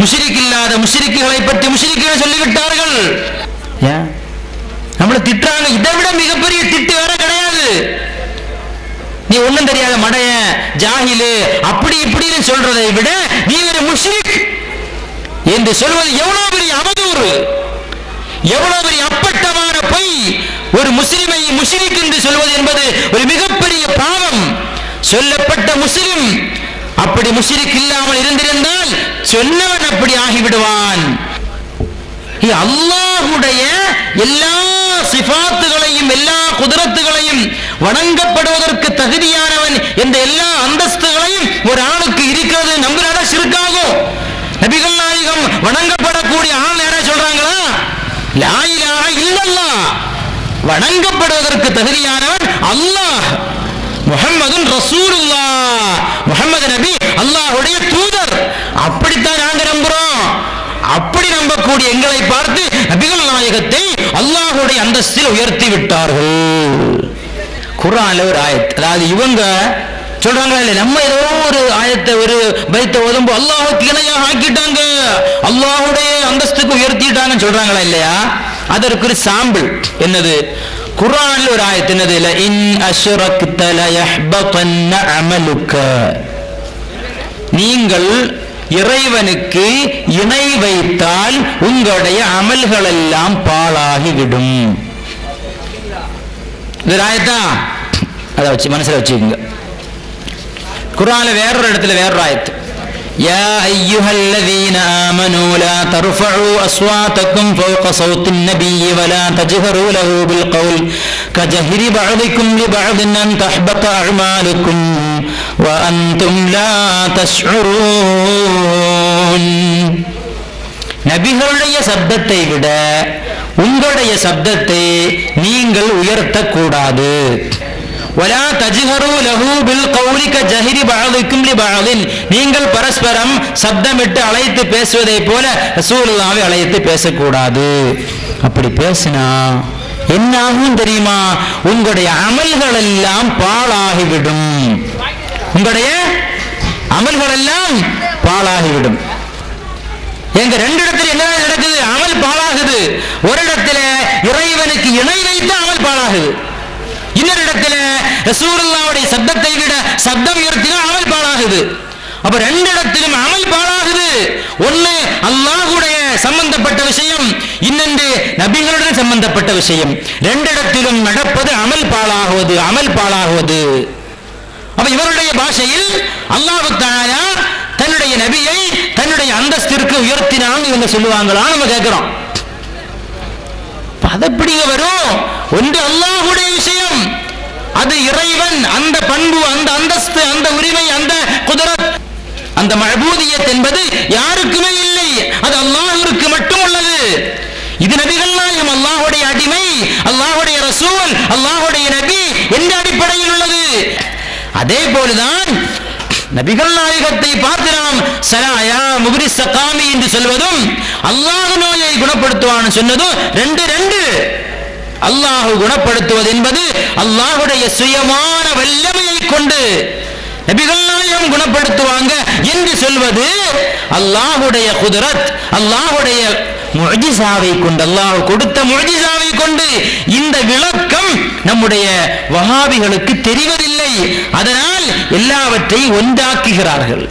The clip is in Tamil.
முஷிரிக் இல்லாத முஷிரிக்குகளை பற்றி முஷிரிக்குகள் சொல்லிவிட்டார்கள். ஏன் நம்மள திட்டுறாங்க. இதை விட மிகப்பெரிய திட்டு வேற கிடையாது. நீ ஒண்ணும் தெரியாத மடைய ஜாஹிலு அப்படி இப்படின்னு சொல்றதை விட நீ ஒரு முஷ்ரிக் என்று சொல்வது எவ்வளவு பெரிய அவதூறு. எவ்வளவு பெரிய அப்பட்டமான பொய் ஒரு முஸ்லிமை முஷ்ரிக் என்று சொல்வது என்பது ஒரு மிகப்பெரிய பாவம். சொல்லப்பட்ட முஸ்லிம் அப்படி முஷிரிக் இல்லாமல் இருந்திருந்தால் சொன்னவன் அப்படி ஆகிவிடுவான். அல்லாஹுடைய எல்லா சிபாத்துகளையும் எல்லா குதிரத்துகளையும் வணங்கப்படுவதற்கு தகுதியானவன் என்ற எல்லா அந்தஸ்துகளையும் ஒரு ஆணுக்கு இருக்கிறது நம்புறாடா சிறுக்காகும் நபிகள் நாயகம் வணங்கப்படக்கூடிய ஆள் யாரா சொல்றாங்களா? லாயிலாக இல்லல்லா. வணங்கப்படுவதற்கு தகுதியானவன் அல்லாஹ் முஹம்மதுன் ரசூலுல்லா முஹம்மது நபி அல்லாஹுடைய தூதர். அப்படித்தான் நாங்க நம்புறோம். அப்படி நம்பக்கூடிய எங்களை பார்த்து நபிகள் நாயகத்தை அல்லாஹுடைய அந்தஸ்தில் உயர்த்தி விட்டார்கள். குர்ஆன்ல ஒரு ஆயத். அதாவது இவங்க சொல்றாங்களா இல்ல நம்ம ஏதோ ஒரு ஆயத்தை ஒரு பைத்த உதம்பு அல்லாஹுக்கு இணையாக ஆக்கிட்டாங்க. அல்லாஹுடைய அந்தஸ்துக்கு உயர்த்திட்டாங்கன்னு சொல்றாங்களா இல்லையா? அதற்கு ஒரு சாம்பிள். என்னது? ഖുർആനിൽ ഒരു ആയത്തിനത് ഇൻ അശ്റക്ത ലയഹ്ബതന്ന நீங்கள் இறைவனுக்கு இணை வைத்தால் உங்களுடைய அமல்கள் எல்லாம் பாழாகிவிடும் ஆயத்தான் அதை வச்சு மனசில் வச்சுக்கோங்க குரானில் வேறொரு இடத்துல வேறொரு ஆயத்து யா ஐயுஹல்லதீனா آمنوا لا ترفعوا أصواتكم فوق صوت النبي ولا تجهروا له بالقول كجهر بعضكم لبعض أن تحبط أعمالكم وأنتم لا تشعرون நபிகளுடைய சப்தத்தை விட உங்களுடைய சப்தத்தை நீங்கள் உயர்த்தக்கூடாது ولا تجهروا له بالقول كجهر بعضكم لبعض நீங்கள் பரஸ்பரம் சப்தமிட்டு அழைத்து பேசுவதை போல ரசூலுல்லாவை அழைத்து பேசக்கூடாது அப்படி பேசினா என்ன ஆகும் தெரியுமா உங்களுடைய அமல்கள் எல்லாம் பாழாகிவிடும் உங்களுடைய அமல்கள் எல்லாம் பாழாகிவிடும் எங்க ரெண்டு இடத்துல என்ன நடக்குது அமல் பாழாகுது ஒரு இடத்துல இறைவனுக்கு இணை வைத்து அமல் பாழாகுது இன்னொரு இடத்துல ரசூரல்லாவுடைய சப்தத்தை விட சப்தம் உயர்த்தினா அமல் பாழாகுது. அப்ப ரெண்டு இடத்திலும் அமல் பாழாகுது. ஒண்ணு அல்லாஹுடைய சம்பந்தப்பட்ட விஷயம் இன்னொன்று நபிகளுடன் சம்பந்தப்பட்ட விஷயம். ரெண்டு இடத்திலும் நடப்பது அமல் பாழாகுவது அமல் பாழாகுவது. அப்ப இவருடைய பாஷையில் அல்லாஹு தாயா தன்னுடைய நபியை தன்னுடைய அந்தஸ்திற்கு உயர்த்தினான்னு இவங்க சொல்லுவாங்களா நம்ம கேட்கிறோம் அது எப்படி வரும்? ஒன்று அல்லாஹுடைய விஷயம் அது இறைவன் அந்த பண்பு அந்த அந்தஸ்து அந்த உரிமை அந்த குதிரத் அந்த மழபூதியத் என்பது யாருக்குமே இல்லை. அது அல்லாஹிற்கு மட்டும் உள்ளது. இது நபிகள் நாயகம் அல்லாஹுடைய அடிமை அல்லாஹுடைய ரசூல் அல்லாஹுடைய நபி என்ற அடிப்படையில் உள்ளது. அதே போலதான் நபிகள் நாயகத்தை பார்த்து நாம் சலாயா முகரி சகாமி என்று சொல்வதும் அல்லாஹ் நோயை குணப்படுத்துவான்னு சொன்னதும் ரெண்டு ரெண்டு. அல்லாஹ் குணப்படுத்துவது என்பது அல்லாஹுடைய சுயமான வல்லமையை கொண்டு நபிகள் நாயகம் குணப்படுத்துவாங்க என்று சொல்வது அல்லாஹுடைய குதிரத் அல்லாஹுடைய முஜிசாவை கொண்டு அல்லாஹ் கொடுத்த முஜிசாவை கொண்டு இந்த விளக்கம் நம்முடைய வகாபிகளுக்கு தெரிவதில்லை. அதனால் எல்லாவற்றையும் ஒன்றாக்குகிறார்கள்.